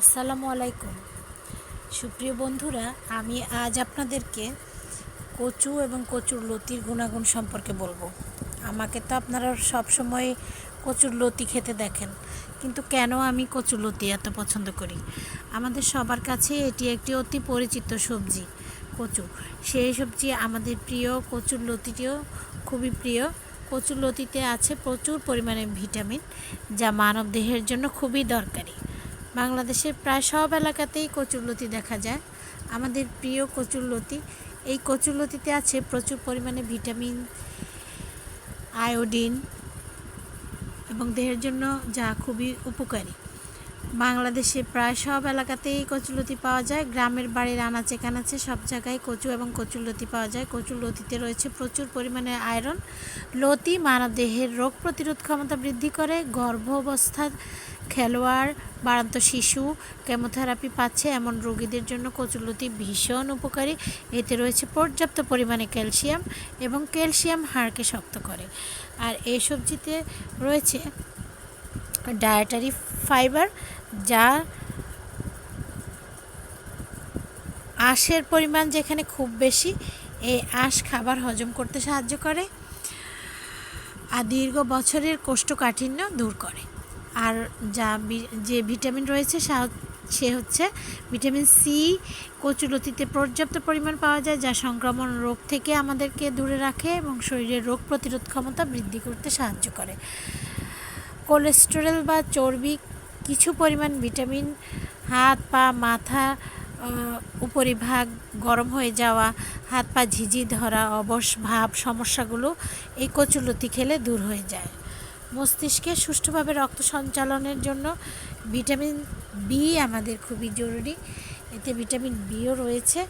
আসসালামু আলাইকুম। সুপ্রিয় বন্ধুরা, আমি আজ আপনাদেরকে কচু এবং কচুর লতির গুণাগুণ সম্পর্কে বলব। আমাকে তো আপনারা সবসময় কচুর লতি খেতে দেখেন, কিন্তু কেন আমি কচুর লতি এত পছন্দ করি? আমাদের সবার কাছে এটি একটি অতি পরিচিত সবজি, কচু। সেই সবজি আমাদের প্রিয় কচুর লতিটিও খুবই প্রিয়। কচুর লতিতে আছে প্রচুর পরিমাণে ভিটামিন, যা মানব দেহের জন্য খুবই দরকারি। বাংলাদেশের প্রায় সব এলাকাতেই কচুরলতি দেখা যায়। আমাদের প্রিয় কচুরলতি, এই কচুরলতিতে আছে প্রচুর পরিমাণে ভিটামিন, আয়োডিন এবং দেহের জন্য যা খুবই উপকারী। বাংলাদেশে প্রায় সব এলাকাতেই কচুলতি পাওয়া যায়। গ্রামের বাড়ির আনাচে কানাচে সব জায়গায় কচু এবং কচুলতি পাওয়া যায়। কচুলতিতে রয়েছে প্রচুর পরিমাণে আয়রন। লতি মানব দেহের রোগ প্রতিরোধ ক্ষমতা বৃদ্ধি করে। গর্ভাবস্থা খেলোয়াড়, বাড়ান্ত শিশু, কেমোথেরাপি পাচ্ছে এমন রোগীদের জন্য কচুলতি ভীষণ উপকারী। এতে রয়েছে পর্যাপ্ত পরিমাণে ক্যালসিয়াম এবং ক্যালসিয়াম হাড়কে শক্ত করে। আর এই সবজিতে রয়েছে ডায়েটারি ফাইবার যা আঁশের পরিমাণ যেখানে খুব বেশি, এই আঁশ খাবার হজম করতে সাহায্য করে আর দীর্ঘ বছরের কোষ্ঠকাঠিন্য দূর করে। আর যা যে ভিটামিন রয়েছে সে হচ্ছে ভিটামিন সি কচুলতিতে পর্যাপ্ত পরিমাণ পাওয়া যায় যা সংক্রমণ রোগ থেকে আমাদেরকে দূরে রাখে এবং শরীরের রোগ প্রতিরোধ ক্ষমতা বৃদ্ধি করতে সাহায্য করে। কোলেস্টেরল বা চর্বি, কিছু পরিমাণ ভিটামিন, হাত, পা, মাথা উপরিভাগ গরম হয়ে যাওয়া, হাত, পা ঝিঝি ধরা, অবশ, ভাব, সমস্যাগুলো এই কচুলতি খেলে দূর হয়ে যায়। মস্তিষ্কে সুষ্ঠুভাবে রক্ত সঞ্চালনের জন্য ভিটামিন বি আমাদের খুবই জরুরি। এতে ভিটামিন বিও রয়েছে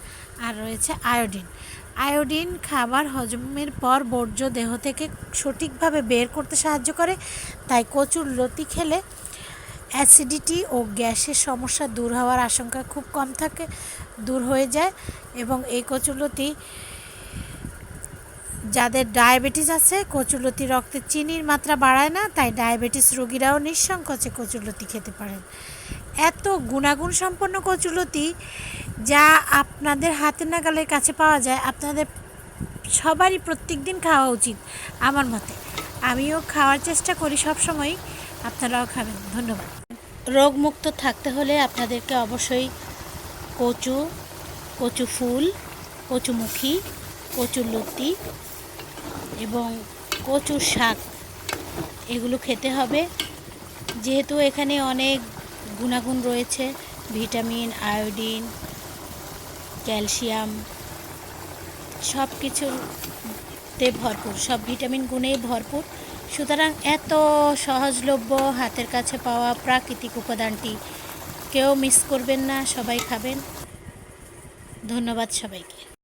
আর রয়েছে আয়োডিন। আয়োডিন খাবার হজমের পর বর্জ্য দেহ থেকে সঠিকভাবে বের করতে সাহায্য করে, তাই কচুর লতি খেলে অ্যাসিডিটি ও গ্যাসের সমস্যা দূর হওয়ার আশঙ্কা খুব কম থাকে, দূর হয়ে যায় এবং এই কচুলতি যাদের ডায়াবেটিস আছে কচুলতি রক্তে চিনির মাত্রা বাড়ায় না, তাই ডায়াবেটিস রোগীরাও নিঃসংকোচে কচুলতি খেতে পারেন। এত গুণাগুণ সম্পন্ন কচুলতি যা আপনাদের হাতের নাগালের কাছে পাওয়া যায়, আপনাদের সবারই প্রত্যেক দিন খাওয়া উচিত আমার মতে। আমিও খাওয়ার চেষ্টা করি সব সময় আপনারাও খাবেন, ধন্যবাদ। রোগমুক্ত থাকতে হলে আপনাদেরকে অবশ্যই কচু কচু ফুল কচুমুখী কচুর লতি এবং কচুর শাক এগুলো খেতে হবে। যেহেতু এখানে অনেক গুণাগুণ রয়েছে, ভিটামিন, আয়োডিন, ক্যালসিয়াম সব কিছুতে ভরপুর, সব ভিটামিন গুণেই ভরপুর। সুতরাং এত সহজলভ্য হাতের কাছে পাওয়া প্রাকৃতিক উপাদানটি কেউ মিস করবেন না, সবাই খাবেন। ধন্যবাদ সবাইকে।